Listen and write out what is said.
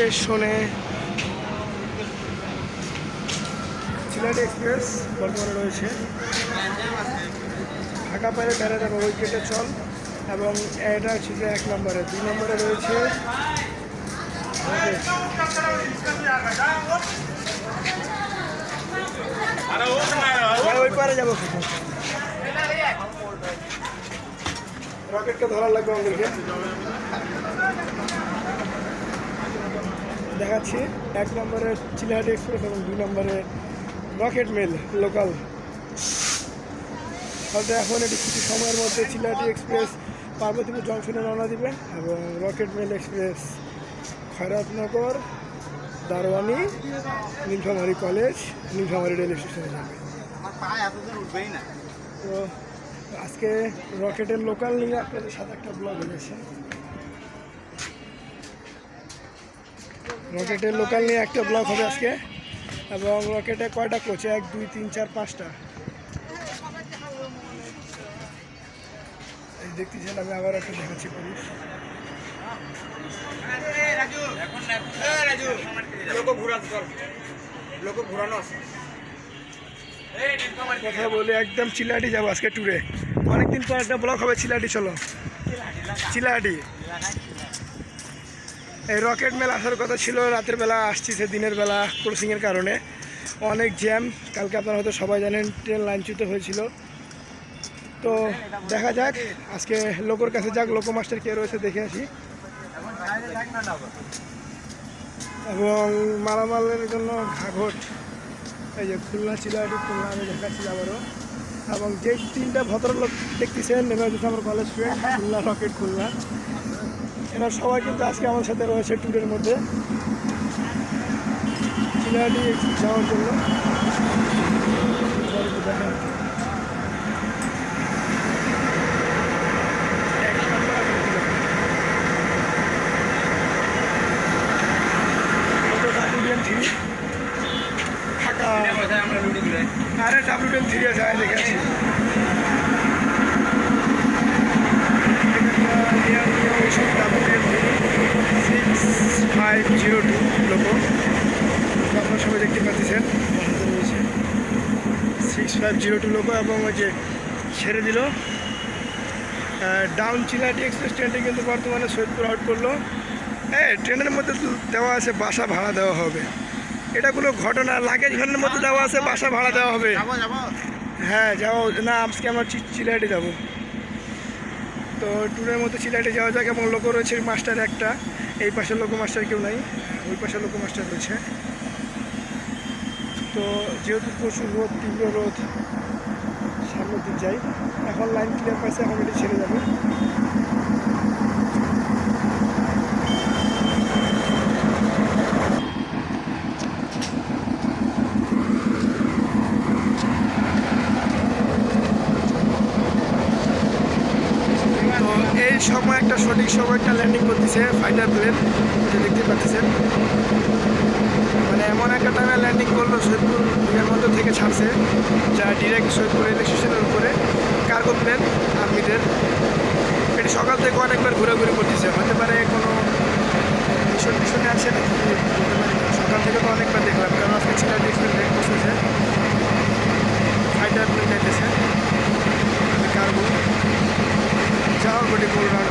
স্টেশনে সিলেটি এক্সপ্রেস বর্তমানে রয়েছে। ঢাকা পায়ে বেড়াতে হবে ওই গেটে চল এবং এটা হচ্ছে যে এক নম্বরে। দুই নম্বরে রয়েছে ওই রকেটকে ধরার লাগবে আমাদেরকে। দেখাচ্ছি। এক নম্বরে চিলাহাটি এক্সপ্রেস এবং দুই নম্বরে রকেট মেল লোকাল। হয়তো এখন এটি কিছু সময়ের মধ্যে চিলাহাটি এক্সপ্রেস পার্বতীপুর জংশনে রওনা দিবে এবং rocket mail express Khayratnagar Daroani Nilphamari college Nilphamari rail স্টেশনে যাবে। তো আজকে রকেটের লোকাল নিয়ে আপনাদের সাথে একটা ব্লগ এনেছে রকেটের লোকাল নিয়ে একটা ব্লক হবে আজকে। এবং রকেটে কয়টা কোচ এক, দুই, তিন, চার, পাঁচটা। এই দেখতেছেন, আমি আবার একটা দেখাচ্ছি পুলিশ কথা বলে একদম চিলাহাটি যাব আজকে ট্যুরে অনেকদিন পর একটা ব্লক হবে চিলাহাটি চলো। চিলাহাটি এই রকেট মেলা আসার কথা ছিল, রাতের বেলা আসছি সে দিনের বেলা ক্রসিংয়ের কারণে। অনেক জ্যাম কালকে আপনারা হয়তো সবাই জানেন ট্রেন লাইনচ্যুত হয়েছিল। তো দেখা যাক, আজকে লোকর কাছে যাক লোকো মাস্টার কে রয়েছে দেখে আসি। এবং মালামালের জন্য ঘাঘট। এই যে খুলনা চিলাহাটি খুলনা আমি দেখাচ্ছি আবারও। এবং যে তিনটা ভদ্রলোক দেখতেছেন হচ্ছে আমার college friend Khulna, rocket Khulna. এরা সবাই কিন্তু আজকে আমার সাথে রয়েছে ট্যুরের মধ্যে চিলাহাটি যাওয়ার জন্য দিলাম। এটা WDM থ্রি। আরে আছে দেখে আছি ফাইভ জিরো টু লোকো আপনার সবাই দেখতে পাচ্ছেন six five zero two loco এবং ওই যে ছেড়ে দিল। ডাউন চিলাটি এক্সপ্রেস ট্রেনটি কিন্তু বর্তমানে সৈয়দপুর আউট করল। হ্যাঁ ট্রেনের মধ্যে দেওয়া আছে বাসা ভাড়া দেওয়া হবে। এটা কোনো ঘটনা লাগেজ ভ্যানের মধ্যে দেওয়া আছে বাসা ভাড়া দেওয়া হবে। হ্যাঁ যাও না আজকে আমরা চি- চিলাহাটে যাব। তো ট্যুরের মধ্যে চিলাহাটে যাওয়া যাক এবং লোক রয়েছে মাস্টার একটা। এই পাশে লোক মাস্টার কেউ নাই, ওই পাশে লোক মাস্টার রয়েছে। তো যেহেতু প্রচুর রোদ, তীব্র রোদ, সামনের দিক যাই। এখন লাইন ক্লিয়ার পাইছে, এখন এটি ছেড়ে যাবে। এই সময়, একটা সঠিক সময় একটা ল্যান্ডিং করতেছে ফাইটার প্লেন দেখতে পাচ্ছেন। মানে এমন একটা টাইমে ল্যান্ডিং করল সৈয়দপুর বিমানবন্দর থেকে ছাড়ছে। যা ডিরেক্ট সৈয়দপুর রেল স্টেশনের উপরে কার্গো প্লেন আর্মিদের এটি সকাল থেকে অনেকবার ঘোরাঘুরি করতেছে। হতে পারে কোনো মিশন মিশনে নাকি? না। সকাল থেকে তো অনেকবার দেখলাম, কারণ আজকে এক্সপ্রেস বসেছে ফাইটার প্লেন যাইতেছে কার্গো